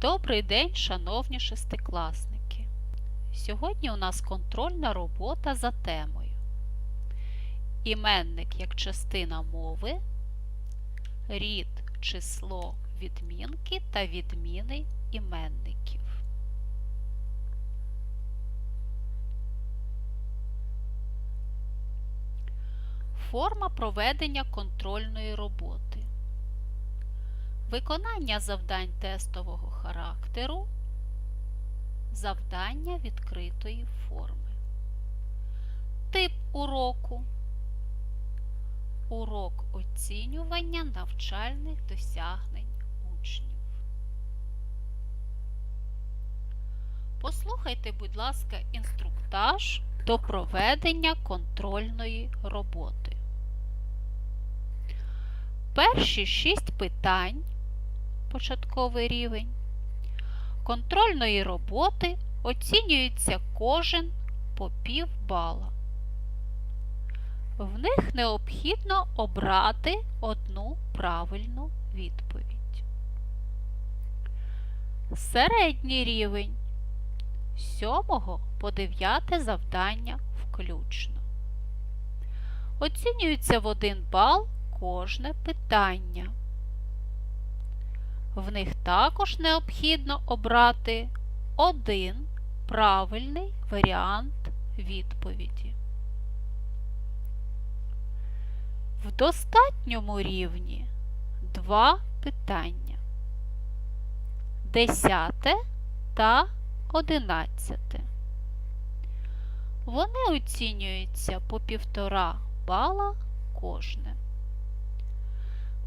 Добрий день, шановні шестикласники! Сьогодні у нас контрольна робота за темою. Іменник як частина мови, рід, число, відмінки та відміни іменників. Форма проведення контрольної роботи. Виконання завдань тестового характеру. Завдання відкритої форми. Тип уроку. Урок оцінювання навчальних досягнень учнів. Послухайте, будь ласка, інструктаж до проведення контрольної роботи. Перші шість питань початковий рівень контрольної роботи оцінюється кожен по пів бала. В них необхідно обрати одну правильну відповідь. Середній рівень з 7 по 9 завдання включно. Оцінюється в 1 бал кожне питання. В них також необхідно обрати один правильний варіант відповіді. В достатньому рівні два питання. Десяте та одинадцяте. Вони оцінюються по півтора бала кожне.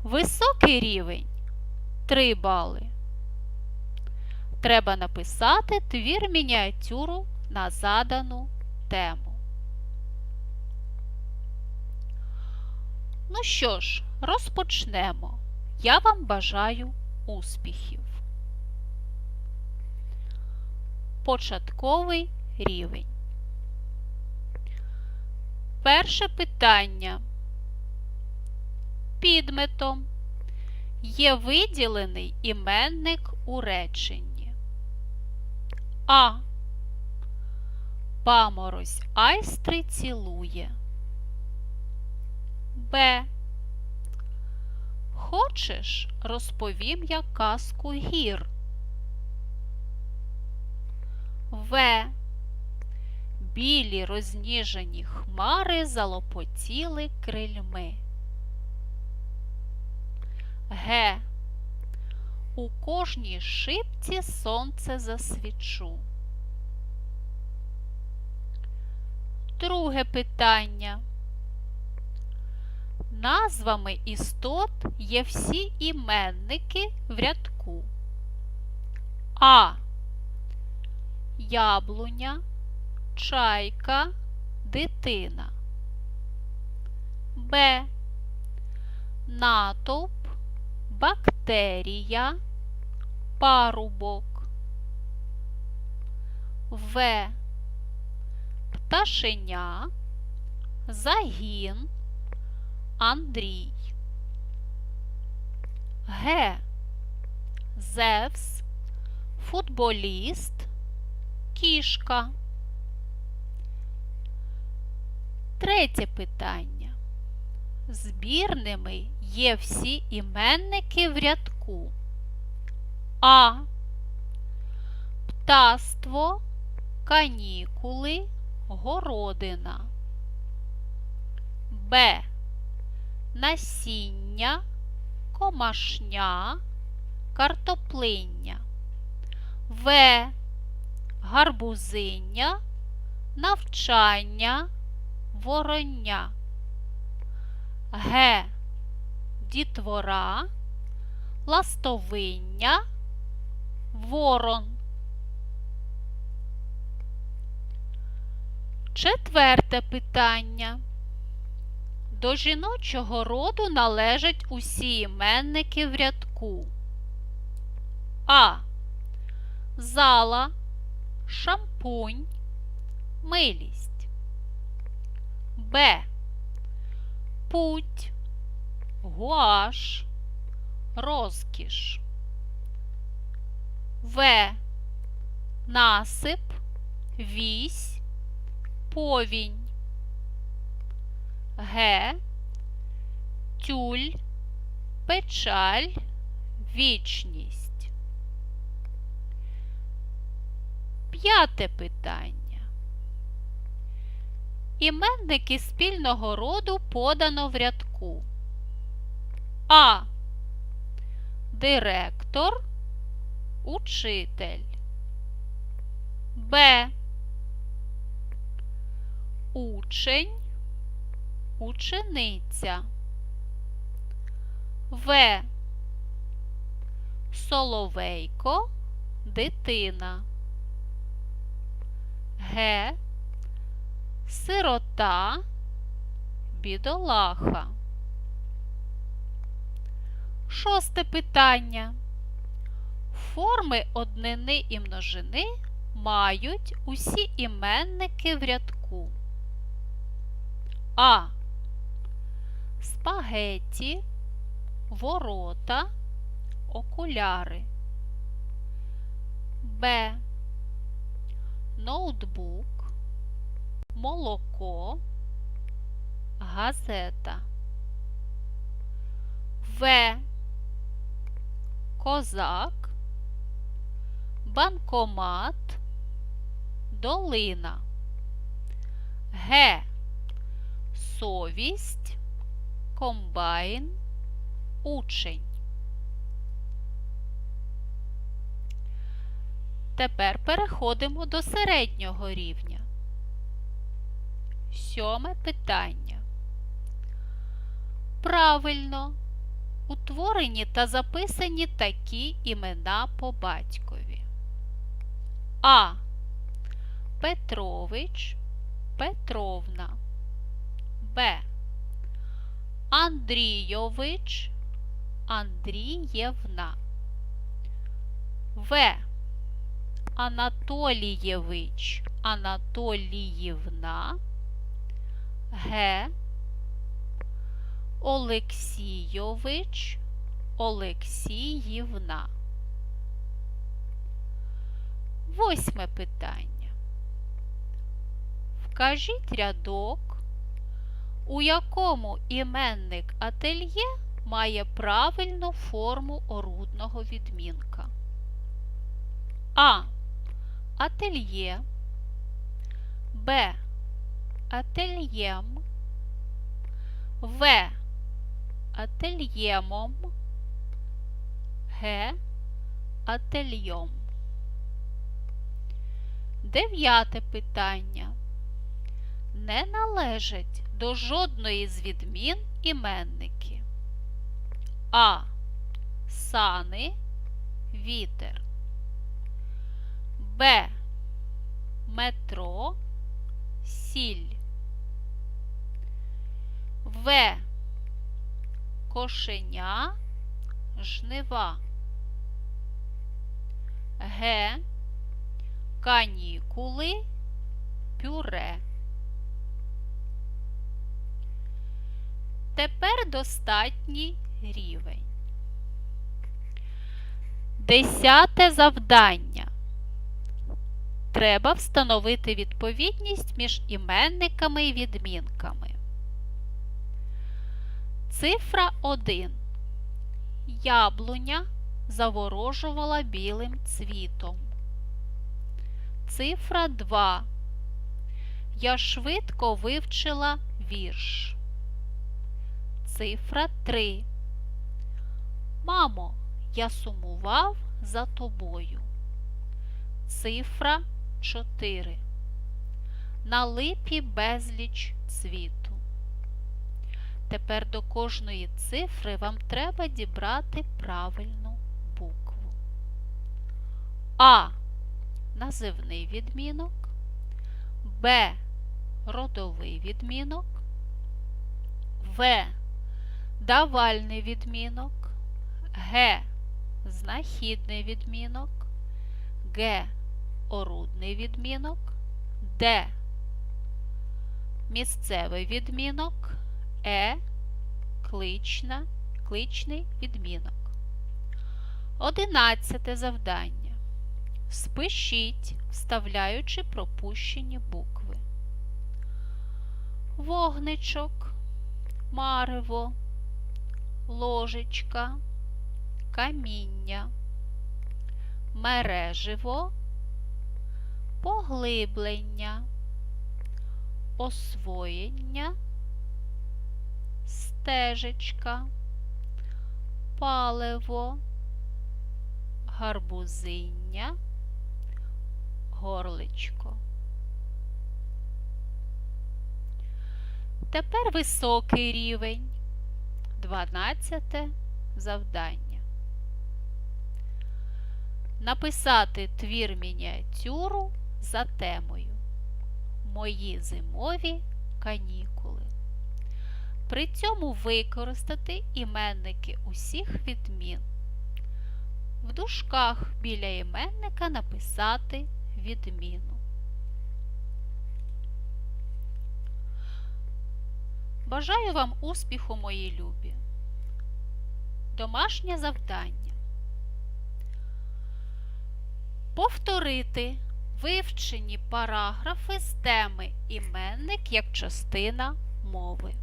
Високий рівень 3 бали. Треба написати твір мініатюру на задану тему. Ну що ж, розпочнемо. Я вам бажаю успіхів. Початковий рівень. Перше питання. Підметом є виділений іменник у реченні. А. Паморозь айстри цілує. Б. Хочеш, розповім я казку гір. В. Білі розніжені хмари залопотіли крильми. Г. У кожній шибці сонце засвічу. Друге питання. Назвами істот є всі іменники в рядку. А. Яблуня, чайка, дитина. Б. Натовп, бактерія, парубок. В. Пташеня, загін, Андрій. Г. Зевс, футболіст, кішка. Третє питання. Збірними є всі іменники в рядку. А. Птаство, канікули, городина. Б. Насіння, комашня, картоплиння. В. Гарбузиння, навчання, вороння. Г. Дітвора, ластовиння, ворон. Четверте питання. До жіночого роду належать усі іменники в рядку. А. Зала, шампунь, милість. Б. Путь, гуаш, розкіш. В. Насип, вісь, повінь. Г. Тюль, печаль, вічність. П'яте питання. Іменники спільного роду подано в рядку. А. Директор, учитель. Б. Учень, учениця. В. Соловейко, дитина. Г. Сирота, бідолаха. Шосте питання. Форми однини і множини мають усі іменники в рядку. А. Спагетті, ворота, окуляри. Б. Ноутбук, молоко, газета. В. Козак, банкомат, долина. Г. Совість, комбайн, учень. Тепер переходимо до середнього рівня. Сьоме питання. Правильно, утворені та записані такі імена по батькові. А. Петрович, Петровна. Б. Андрійович, Андрієвна. В. Анатолієвич, Анатоліївна. Г. Олексійович, Олексіївна. Восьме питання. Вкажіть рядок, у якому іменник ательє має правильну форму орудного відмінка. А. Ательє. Б. Ательєм. В. Ательємом. Г. Ательйом. Дев'яте питання. Не належать до жодної з відмін іменники. А. Сани. Вітер. Б. Метро. Сіль. В. Кошеня. Жнива. Г. Канікули. Пюре. Тепер достатній рівень. Десяте завдання. Треба встановити відповідність між іменниками і відмінками. Цифра 1. Яблуня заворожувала білим цвітом. Цифра 2. Я швидко вивчила вірш. Цифра 3. Мамо, я сумував за тобою. Цифра 4. На липі безліч цвіту. Тепер до кожної цифри вам треба дібрати правильну букву. А. Називний відмінок. Б. Родовий відмінок. В. Давальний відмінок. Г. Знахідний відмінок. Г. Орудний відмінок. Д. Місцевий відмінок. Е. Клична, кличний відмінок. Одинадцяте завдання. Спишіть, вставляючи пропущені букви. Вогничок, марево, ложечка, каміння, мереживо, поглиблення, освоєння, стежечка, паливо, гарбузиння, горличко. Тепер високий рівень. 12 завдання. Написати твір мініатюру за темою Мої зимові канікули. При цьому використати іменники усіх відмін. В дужках біля іменника написати відміну. Бажаю вам успіху, мої любі. Домашнє завдання. Повторити вивчені параграфи з теми іменник як частина мови.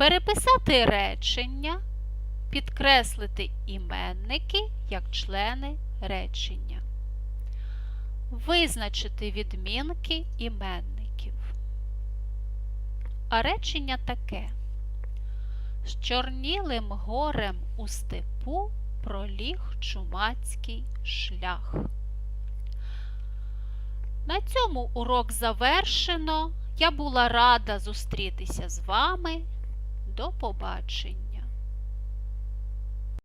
Переписати речення, підкреслити іменники як члени речення. Визначити відмінки іменників. А речення таке. З чорнілим горем у степу проліг чумацький шлях. На цьому урок завершено. Я була рада зустрітися з вами. До побачення!